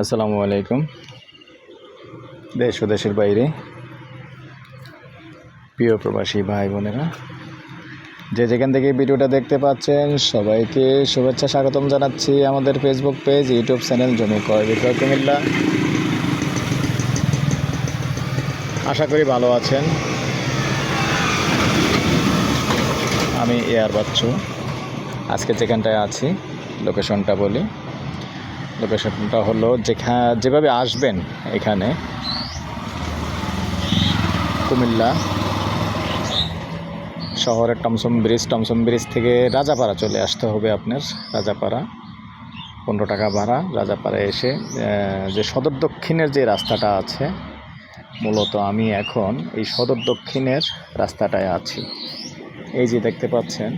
আসসালামু আলাইকুম। দেশ ও দেশের বাইরে প্রিয় প্রবাসী ভাই বোনেরা, যে যেখান থেকে ভিডিওটা দেখতে পাচ্ছেন, সবাইকে শুভেচ্ছা স্বাগতম জানাচ্ছি আমাদের ফেসবুক পেজ ইউটিউব চ্যানেল জমি ক্রয় বিক্রয় কুমিল্লা। আশা করি ভালো আছেন। আমি এয়ার বাচ্চু। আজকে যেখানটায় আছি লোকেশনটা বলি। লোকেশনটা হলো যেখা, যেভাবে আসবেন এখানে, কুমিল্লা শহরের টমসম ব্রিজ টমসম ব্রিজ থেকে রাজাপাড়া চলে আসতে হবে আপনার, রাজাপাড়া। পনেরো টাকা ভাড়া, রাজাপাড়া এসে যে সদর দক্ষিণের যে রাস্তাটা আছে, মূলত আমি এখন এই সদর দক্ষিণের রাস্তাটায় আছি। এই যে দেখতে পাচ্ছেন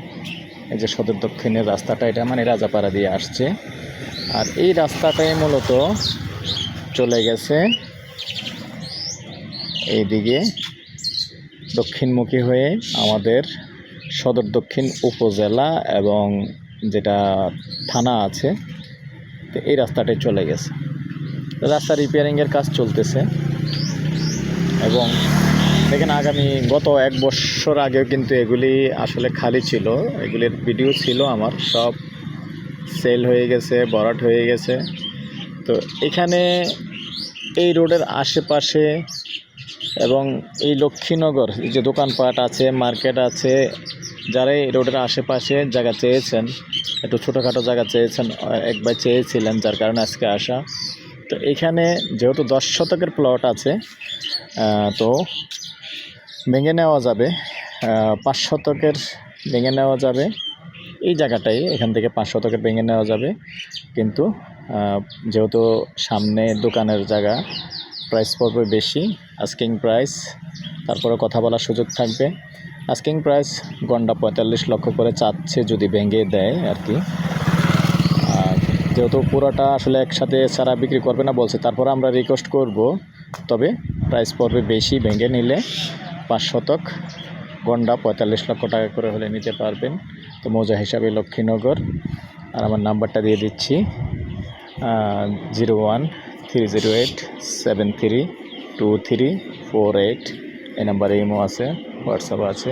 এই যে সদর দক্ষিণের রাস্তাটা, এটা মানে রাজাপাড়া দিয়ে আসছে। আর এই রাস্তাটাই মূলত চলে গেছে এইদিকে দক্ষিণমুখী হয়ে আমাদের সদর দক্ষিণ উপজেলা এবং যেটা থানা আছে, তো এই রাস্তাটাই চলে গেছে। রাস্তা রিপেয়ারিংয়ের কাজ চলতেছে এবং দেখেন, আগামী গত এক বছর আগেও কিন্তু এগুলি আসলে খালি ছিল। এগুলির ভিডিও ছিল আমার, সব সেল হয়ে গেছে, বরাট হয়ে গেছে। তো এখানে এই রোডের আশেপাশে এবং এই লক্ষ্মীনগর যে দোকানপাট আছে, মার্কেট আছে, যারা এই রোডের আশেপাশে জায়গা চেয়েছেন, একটু ছোটোখাটো জায়গা চেয়েছেন একবার চেয়েছিলেন, যার কারণে আজকে আসা। তো এখানে যেহেতু দশ শতকের প্লট আছে তো ভেঙে নেওয়া যাবে পাঁচ শতকের ভেঙে নেওয়া যাবে। এই জায়গাটাই, এখান থেকে পাঁচ শতকের ভেঙে নেওয়া যাবে। কিন্তু যেহেতু সামনে দোকানের জায়গা প্রাইস পড়বে বেশি আস্কিং প্রাইস তারপরে কথা বলার সুযোগ থাকবে। আস্কিং প্রাইস গন্ডা পঁয়তাল্লিশ লক্ষ করে চাচ্ছে যদি ভেঙে দেয় আর কি। যেহেতু পুরোটা আসলে একসাথে সারা বিক্রি করবে না বলছে, তারপরে আমরা রিকোয়েস্ট করব। তবে প্রাইস পড়বে বেশি, ভেঙে নিলে পাঁচ শতক। গন্ডা পঁয়তাল্লিশ লক্ষ টাকা করে হলে নিতে পারবেন। তো মৌজা হিসাবে লক্ষ্মীনগর। আর আমার নাম্বারটা দিয়ে দিচ্ছি zero one three zero eight seven three two three four eight. এই নাম্বারে ইমো আছে। হোয়াটসঅ্যাপ আছে।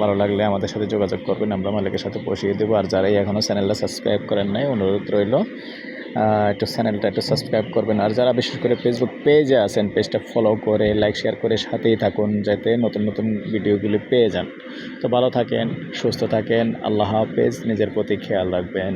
ভালো লাগলে আমাদের সাথে যোগাযোগ করবেন, আমরা মালিকের সাথে বসিয়ে দেবো। আর যারাই এখনও চ্যানেলটা সাবস্ক্রাইব করেন নাই, অনুরোধ রইল একটু চ্যানেলটা একটু সাবস্ক্রাইব করবেন। আর যারা বিশেষ করে ফেসবুক পেজে আছেন পেজটা ফলো করে লাইক শেয়ার করে সাথেই থাকুন, যাতে নতুন নতুন ভিডিওগুলি পেয়ে যান। তো ভালো থাকেন, সুস্থ থাকেন, আল্লাহ হাফেজ, নিজের প্রতি খেয়াল রাখবেন।